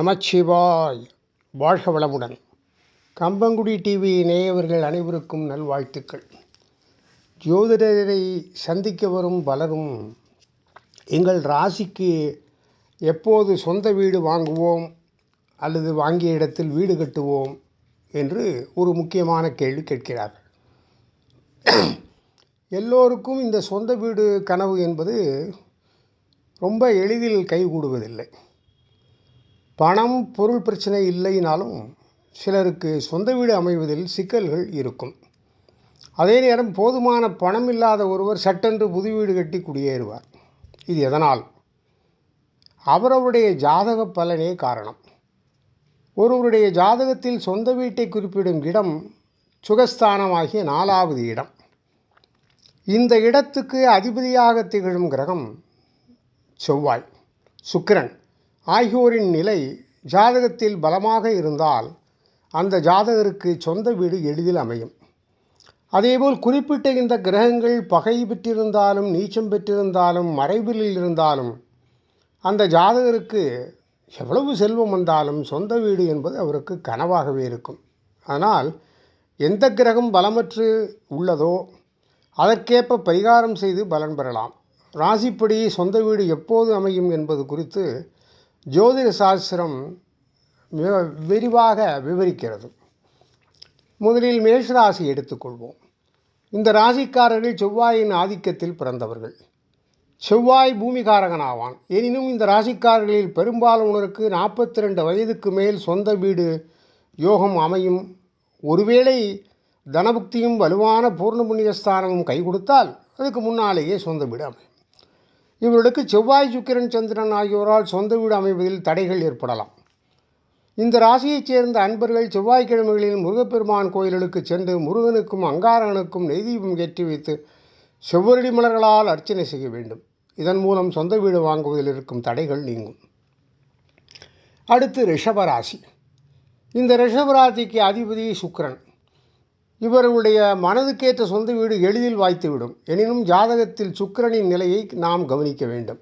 நமச்சிவாய். வாழ்க வளமுடன். கம்பங்குடி டிவி நேயவர்கள் அனைவருக்கும் நல்வாழ்த்துக்கள். ஜோதிடரை சந்திக்க வரும் பலரும் எங்கள் ராசிக்கு எப்போது சொந்த வீடு வாங்குவோம் அல்லது வாங்கிய இடத்தில் வீடு கட்டுவோம் என்று ஒரு முக்கியமான கேள்வி கேட்கிறார்கள். எல்லோருக்கும் இந்த சொந்த வீடு கனவு என்பது ரொம்ப எளிதில் கைகூடுவதில்லை. பணம் பொருள் பிரச்சனை இல்லைனாலும் சிலருக்கு சொந்த வீடு அமைவதில் சிக்கல்கள் இருக்கும். அதே நேரம் போதுமான பணம் இல்லாத ஒருவர் சட்டென்று புது வீடு கட்டி குடியேறுவார். இது எதனால்? அவரவருடைய ஜாதக பலனே காரணம். ஒருவருடைய ஜாதகத்தில் சொந்த வீட்டை குறிப்பிடும் இடம் சுகஸ்தானமாகிய நாலாவது இடம். இந்த இடத்துக்கு அதிபதியாக திகழும் கிரகம் செவ்வாய் சுக்கிரன். ஆகியோரின் நிலை ஜாதகத்தில் பலமாக இருந்தால் அந்த ஜாதகருக்கு சொந்த வீடு எளிதில் அமையும். அதேபோல் குறிப்பிட்ட இந்த கிரகங்கள் பகை பெற்றிருந்தாலும் நீச்சம் பெற்றிருந்தாலும் மறைவில் இருந்தாலும் அந்த ஜாதகருக்கு எவ்வளவு செல்வம் வந்தாலும் சொந்த வீடு என்பது அவருக்கு கனவாகவே இருக்கும். ஆனால் எந்த கிரகம் பலமற்று உள்ளதோ அதற்கேற்ப பரிகாரம் செய்து பலன் பெறலாம். ராசிப்படி சொந்த வீடு எப்போது அமையும் என்பது குறித்து ஜோதிட சாஸ்திரம் மிக விரிவாக விவரிக்கிறது. முதலில் மேஷராசி எடுத்துக்கொள்வோம். இந்த ராசிக்காரர்கள் செவ்வாயின் ஆதிக்கத்தில் பிறந்தவர்கள். செவ்வாய் பூமிகாரகன் ஆவான் எனினும் இந்த ராசிக்காரர்களில் பெரும்பாலானோருக்கு நாற்பத்தி ரெண்டு வயதுக்கு மேல் சொந்த வீடு யோகம் அமையும். ஒருவேளை தனபுக்தியும் வலுவான பூர்ண புண்ணியஸ்தானமும் கை கொடுத்தால் அதுக்கு முன்னாலேயே சொந்த வீடு அமையும். இவர்களுக்கு செவ்வாய் சுக்கிரன் சந்திரன் ஆகியோரால் சொந்த வீடு அமைவதில் தடைகள் ஏற்படலாம். இந்த ராசியைச் சேர்ந்த அன்பர்கள் செவ்வாய்க்கிழமைகளில் முருகப்பெருமான் கோயில்களுக்கு சென்று முருகனுக்கும் அங்காரகனுக்கும் நெய்தீபம் ஏற்றி வைத்து செவ்வரடி மலர்களால் அர்ச்சனை செய்ய வேண்டும். இதன் மூலம் சொந்த வீடு வாங்குவதில் இருக்கும் தடைகள் நீங்கும். அடுத்து ரிஷபராசி இந்த ரிஷபராசிக்கு அதிபதி சுக்கிரன். இவர்களுடைய மனதுக்கேற்ற சொந்த வீடு எளிதில் வாய்த்துவிடும். எனினும் ஜாதகத்தில் சுக்கிரனின் நிலையை நாம் கவனிக்க வேண்டும்.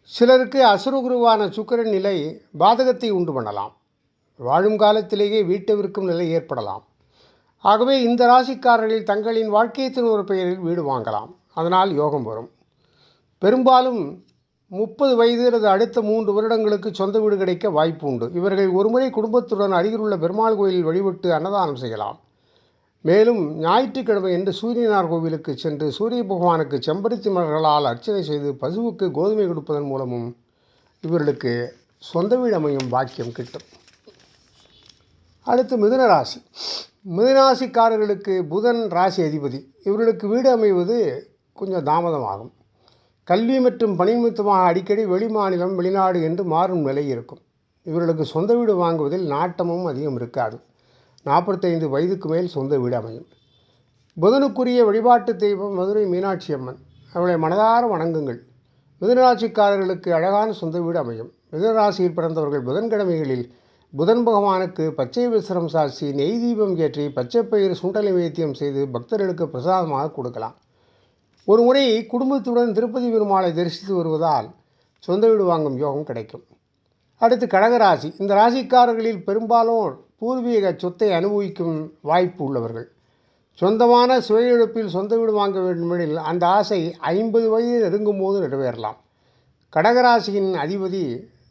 சிலருக்கு அசுரகுருவான சுக்கிரன் நிலை பாதகத்தை உண்டு பண்ணலாம். வாழும் காலத்திலேயே வீட்டை விற்கும் நிலை ஏற்படலாம். ஆகவே இந்த ராசிக்காரர்களில் தங்களின் வாழ்க்கையத்தின் ஒரு பெயரில் வீடு வாங்கலாம். அதனால் யோகம் வரும். பெரும்பாலும் முப்பது வயது அல்லது அடுத்த மூன்று வருடங்களுக்கு சொந்த வீடு கிடைக்க வாய்ப்பு உண்டு. இவர்கள் ஒருமுறை குடும்பத்துடன் அருகிலுள்ள பெருமாள் கோயிலில் வழிபட்டு அன்னதானம் செய்யலாம். மேலும் ஞாயிற்றுக்கிழமை என்று சூரியனார் கோவிலுக்கு சென்று சூரிய பகவானுக்கு செம்பருத்தி மலர்களால் அர்ச்சனை செய்து பசுவுக்கு கோதுமை கொடுப்பதன் மூலமும் இவர்களுக்கு சொந்த வீடு அமையும் பாக்கியம் கிட்டும். அடுத்து மிதுனராசி மிதுனராசிக்காரர்களுக்கு புதன் ராசி அதிபதி. இவர்களுக்கு வீடு அமைவது கொஞ்சம் தாமதமாகும். கல்வி மற்றும் பணி நிமித்தமாக அடிக்கடி வெளிமாநிலம் வெளிநாடு என்று மாறும் நிலை இருக்கும். இவர்களுக்கு சொந்த வீடு வாங்குவதில் நாட்டமும் அதிகம் இருக்காது. நாற்பத்தைந்து வயதுக்கு மேல் சொந்த வீடு அமையும். புதனுக்குரிய வழிபாட்டு தெய்வம் மதுரை மீனாட்சி அம்மன். அவளை மனதார வணங்குங்கள். மிதுனராசிக்காரர்களுக்கு அழகான சொந்த வீடு அமையும். மிதுனராசியில் பிறந்தவர்கள் புதன்கிழமைகளில் புதன் பகவானுக்கு பச்சை விசிரம் சாட்சி நெய் தீபம் ஏற்றி பச்சைப்பயிறு சுண்டலை வைத்தியம் செய்து பக்தர்களுக்கு பிரசாதமாக கொடுக்கலாம். ஒரு முறை குடும்பத்துடன் திருப்பதி பெருமாளை தரிசித்து வருவதால் சொந்த வீடு வாங்கும் யோகம் கிடைக்கும். அடுத்து கடகராசி. இந்த ராசிக்காரர்களில் பெரும்பாலோர் பூர்வீக சொத்தை அனுபவிக்கும் வாய்ப்பு உள்ளவர்கள். சொந்தமான சுய இழப்பில் சொந்த வீடு வாங்க வேண்டுமெனில் அந்த ஆசை ஐம்பது வயது நெருங்கும் போது நிறைவேறலாம். கடகராசியின் அதிபதி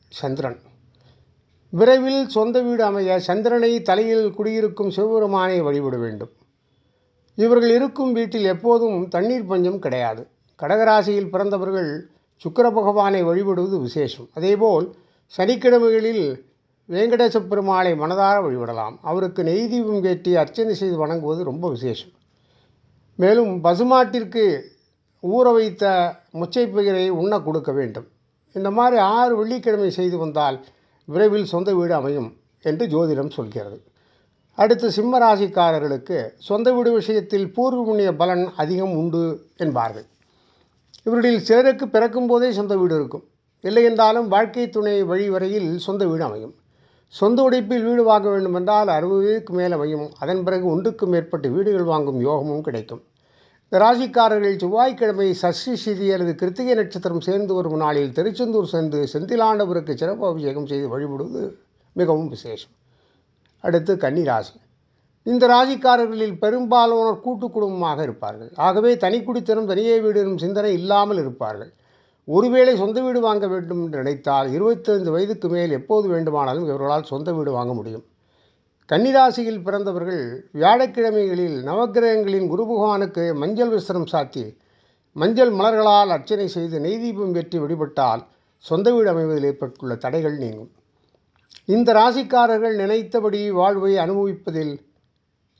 சந்திரன். விரைவில் சொந்த வீடு அமைய சந்திரனை தலையில் குடியிருக்கும் சிவபெருமானை வழிபட வேண்டும். இவர்கள் இருக்கும் வீட்டில் எப்போதும் தண்ணீர் பஞ்சம் கிடையாது. கடகராசியில் பிறந்தவர்கள் சுக்கர பகவானை வழிபடுவது விசேஷம். அதேபோல் சனிக்கிழமைகளில் வெங்கடேச பெருமாளை மனதார வழிபடலாம். அவருக்கு நெய் தீபம் ஏற்றி அர்ச்சனை செய்து வணங்குவது ரொம்ப விசேஷம். மேலும் பசுமாட்டிற்கு ஊற வைத்த முச்சை பயிரை உண்ண கொடுக்க வேண்டும். இந்த மாதிரி ஆறு வெள்ளிக்கிழமை செய்து வந்தால் விரைவில் சொந்த வீடு அமையும் என்று ஜோதிடம் சொல்கிறது. அடுத்து சிம்ம ராசிக்காரர்களுக்கு சொந்த வீடு விஷயத்தில் பூர்வ புண்ணிய பலன் அதிகம் உண்டு என்பார்கள். இவர்களில் சிலருக்கு பிறக்கும் போதே சொந்த வீடு இருக்கும். இல்லை என்றாலும் வாழ்க்கை துணை வழி வரையில் சொந்த வீடு அமையும். சொந்த உடைப்பில் வீடு வாங்க வேண்டுமென்றால் அறுபது மேலே வையும் அதன் பிறகு ஒன்றுக்கும் மேற்பட்ட வீடுகள் வாங்கும் யோகமும் கிடைக்கும். இந்த ராசிக்காரர்கள் செவ்வாய்க்கிழமை சஷ்டி சிதி அல்லது கிருத்திகை நட்சத்திரம் சேர்ந்து வரும் நாளில் திருச்செந்தூர் சென்று செந்திலாண்டவருக்கு சிறப்பு அபிஷேகம் செய்து வழிபடுவது மிகவும் விசேஷம். அடுத்து கன்னி ராசி. இந்த ராசிக்காரர்களில் பெரும்பாலானோர் கூட்டு குடும்பமாக இருப்பார்கள். ஆகவே தனி குடித்தனம் தனியே வீடு எனும் சிந்தனை இல்லாமல் இருப்பார்கள். ஒருவேளை சொந்த வீடு வாங்க வேண்டும் என்று நினைத்தால் இருபத்தைந்து வயதுக்கு மேல் எப்போது வேண்டுமானாலும் இவர்களால் சொந்த வீடு வாங்க முடியும். கன்னிராசியில் பிறந்தவர்கள் வியாழக்கிழமைகளில் நவக்கிரகங்களின் குரு பகவானுக்கு மஞ்சள் விசிரம் சாத்தி மஞ்சள் மலர்களால் அர்ச்சனை செய்து நெய்தீபம் ஏற்றி வழிபட்டால் சொந்த வீடு அமைவதில் ஏற்பட்டுள்ள தடைகள் நீங்கும். இந்த ராசிக்காரர்கள் நினைத்தபடி வாழ்வை அனுபவிப்பதில்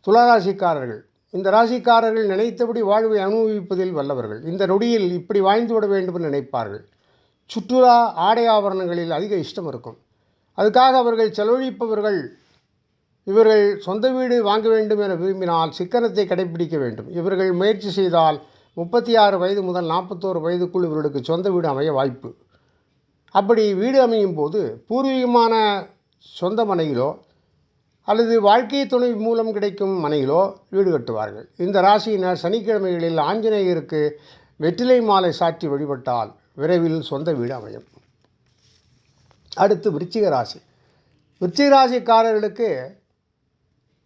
துளராசிக்காரர்கள் இந்த ராசிக்காரர்கள் நினைத்தபடி வாழ்வை அனுபவிப்பதில் வல்லவர்கள். இந்த நொடியில் இப்படி வாழ்ந்து விட வேண்டும் என்று நினைப்பார்கள். சுற்றுலா ஆடை ஆபரணங்களில் அதிக இஷ்டம் இருக்கும். அதுக்காக அவர்கள் செலவழிப்பவர்கள் இவர்கள் சொந்த வீடு வாங்க வேண்டும் என விரும்பினால் சிக்கனத்தை கடைபிடிக்க வேண்டும். இவர்கள் முயற்சி செய்தால் முப்பத்தி ஆறு வயது முதல் நாற்பத்தோரு வயதுக்குள் இவர்களுக்கு சொந்த வீடு அமைய வாய்ப்பு. அப்படி வீடு அமையும் போது பூர்வீகமான சொந்த மனையிலோ அல்லது வாழ்க்கை துணை மூலம் கிடைக்கும் மனையிலோ வீடு கட்டுவார்கள். இந்த ராசியினர் சனிக்கிழமைகளில் ஆஞ்சநேயருக்கு வெற்றிலை மாலை சாற்றி வழிபட்டால் விரைவில் சொந்த வீடு அமையும். அடுத்து விருச்சிக ராசி. விருச்சிக ராசிக்காரர்களுக்கு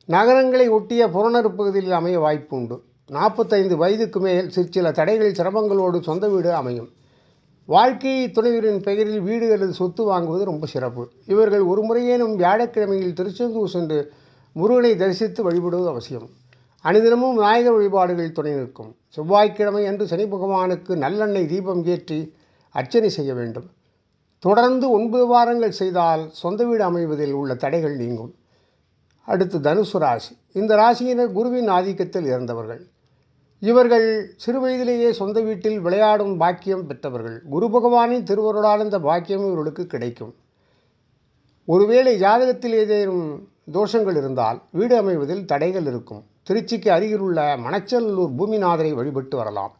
நகரங்களை ஒட்டிய புறநறு பகுதியில் அமைய வாய்ப்பு உண்டு. நாற்பத்தைந்து வயதுக்கு மேல் சிற்சில தடைகளில் சிரமங்களோடு சொந்த வீடு அமையும். வாழ்க்கை துணைவரின் பெயரில் வீடு அல்லது சொத்து வாங்குவது ரொம்ப சிறப்பு. இவர்கள் ஒரு முறையேனும் வியாழக்கிழமையில் திருச்செந்தூர் சென்று முருகனை தரிசித்து வழிபடுவது அவசியம். அனுதினமும் விநாயகர் வழிபாடுகள் துணை நிற்கும். செவ்வாய்க்கிழமை அன்று சனி பகவானுக்கு நல்லெண்ணெய் தீபம் ஏற்றி அர்ச்சனை செய்ய வேண்டும். தொடர்ந்து ஒன்பது வாரங்கள் செய்தால் சொந்த வீடு அமைவதில் உள்ள தடைகள் நீங்கும். அடுத்து தனுசு ராசி. இந்த ராசியினர் குருவின் ஆதிக்கத்தில் இறந்தவர்கள். இவர்கள் சிறு வயதிலேயே சொந்த வீட்டில் விளையாடும் பாக்கியம் பெற்றவர்கள். குரு பகவானின் திருவருளால் இந்த பாக்கியம் இவர்களுக்கு கிடைக்கும். ஒருவேளை ஜாதகத்தில் ஏதேனும் தோஷங்கள் இருந்தால் வீடு அமைவதில் தடைகள் இருக்கும். திருச்சிக்கு அருகிலுள்ள மணச்சநல்லூர் பூமிநாதரை வழிபட்டு வரலாம்.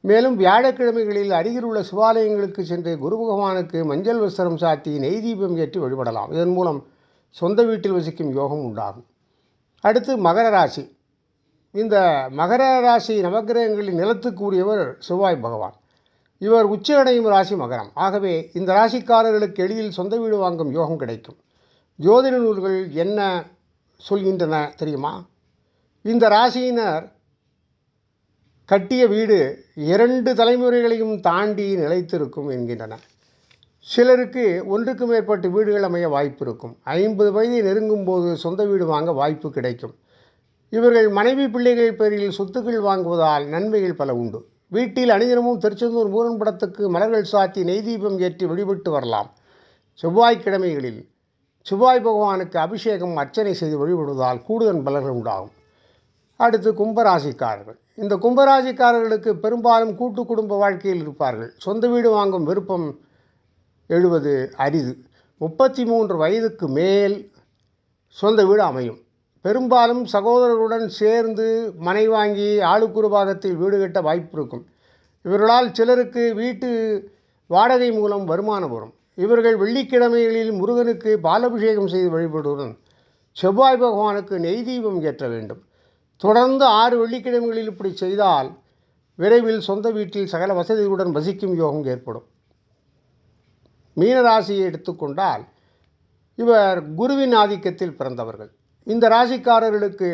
மேலும் வியாழக்கிழமைகளில் அருகிலுள்ள சிவாலயங்களுக்கு சென்று குரு பகவானுக்கு மஞ்சள் வஸ்திரம் சாத்தி நெய் தீபம் ஏற்றி வழிபடலாம். இதன் மூலம் சொந்த வீட்டில் வசிக்கும் யோகம் உண்டாகும். அடுத்து மகர ராசி. இந்த மகர ராசி நவக்கிரகங்களின் நிலத்துக்குரியவர் செவ்வாய் பகவான். இவர் உச்சஅடையும் ராசி மகரம். ஆகவே இந்த ராசிக்காரர்களுக்கு எளிதில் சொந்த வீடு வாங்கும் யோகம் கிடைக்கும். ஜோதிட நூல்கள் என்ன சொல்கின்றன தெரியுமா? இந்த ராசியினர் கட்டிய வீடு இரண்டு தலைமுறைகளையும் தாண்டி நிலைத்திருக்கும் என்கின்றன சிலருக்கு ஒன்றுக்கு மேற்பட்ட வீடுகள் அமைய வாய்ப்பு இருக்கும். ஐம்பது வயதை நெருங்கும் போது சொந்த வீடு வாங்க வாய்ப்பு கிடைக்கும். இவர்கள் மனைவி பிள்ளைகள் பேரில் சொத்துக்கள் வாங்குவதால் நன்மைகள் பல உண்டு. வீட்டில் அணிதினமும் திருச்செந்தூர் மூரன் படத்துக்கு மலர்கள் சாத்தி நெய் தீபம் ஏற்றி வழிபட்டு வரலாம். செவ்வாய்க்கிழமைகளில் செவ்வாய் பகவானுக்கு அபிஷேகம் அர்ச்சனை செய்து வழிபடுவதால் கூடுதல் பலர்கள் உண்டாகும். அடுத்து கும்பராசிக்காரர்கள். இந்த கும்பராசிக்காரர்களுக்கு பெரும்பாலும் கூட்டு குடும்ப வாழ்க்கையில் இருப்பார்கள். சொந்த வீடு வாங்கும் விருப்பம் எழுவது அரிது. முப்பத்தி மூன்று வயதுக்கு மேல் சொந்த வீடு அமையும். பெரும்பாலும் சகோதரர்களுடன் சேர்ந்து மனை வாங்கி ஆளுக்குறு பாகத்தில் வீடு கட்ட வாய்ப்பு இருக்கும். இவர்களால் சிலருக்கு வீட்டு வாடகை மூலம் வருமானம் வரும். இவர்கள் வெள்ளிக்கிழமைகளில் முருகனுக்கு பாலபிஷேகம் செய்து வழிபடுவதுடன் செவ்வாய் பகவானுக்கு நெய் தீபம் ஏற்ற வேண்டும். தொடர்ந்து ஆறு வெள்ளிக்கிழமைகளில் இப்படி செய்தால் விரைவில் சொந்த வீட்டில் சகல வசதிகளுடன் வசிக்கும் யோகம் ஏற்படும். மீனராசியை எடுத்துக்கொண்டால் இவர் குருவின் ஆதிக்கத்தில் பிறந்தவர்கள். இந்த ராசிக்காரர்களுக்கு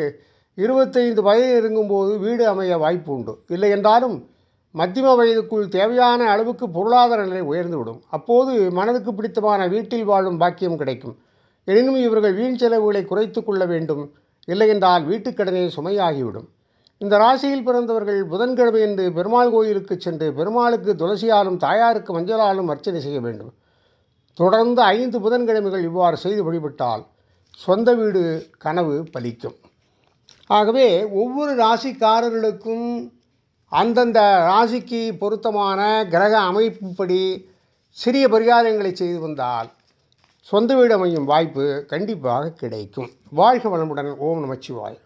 இருபத்தைந்து வயது இருக்கும்போது வீடு அமைய வாய்ப்பு உண்டு இல்லை என்றாலும் மத்தியம வயதுக்குள் தேவையான அளவுக்கு பொருளாதார நிலை உயர்ந்துவிடும். அப்போது மனதுக்கு பிடித்தமான வீட்டில் வாழும் பாக்கியம் கிடைக்கும். எனினும் இவர்கள் வீண் செலவுகளை குறைத்து கொள்ள வேண்டும். இல்லையென்றால் வீட்டுக்கடனே சுமையாகிவிடும். இந்த ராசியில் பிறந்தவர்கள் புதன்கிழமை என்று பெருமாள் கோயிலுக்கு சென்று பெருமாளுக்கு துளசியாலும் தாயாருக்கு மஞ்சளாலும் அர்ச்சனை செய்ய வேண்டும். தொடர்ந்து ஐந்து புதன்கிழமைகள் இவ்வாறு செய்து வழிபட்டால் சொந்த வீடு கனவு பலிக்கும் ஆகவே ஒவ்வொரு ராசிக்காரர்களுக்கும் அந்தந்த ராசிக்கு பொருத்தமான கிரக அமைப்புப்படி சிறிய பரிகாரங்களை செய்து வந்தால் சொந்த வீடு அமையும் வாய்ப்பு கண்டிப்பாக கிடைக்கும். வாழ்க வளமுடன். ஓம் நமச்சிவாய்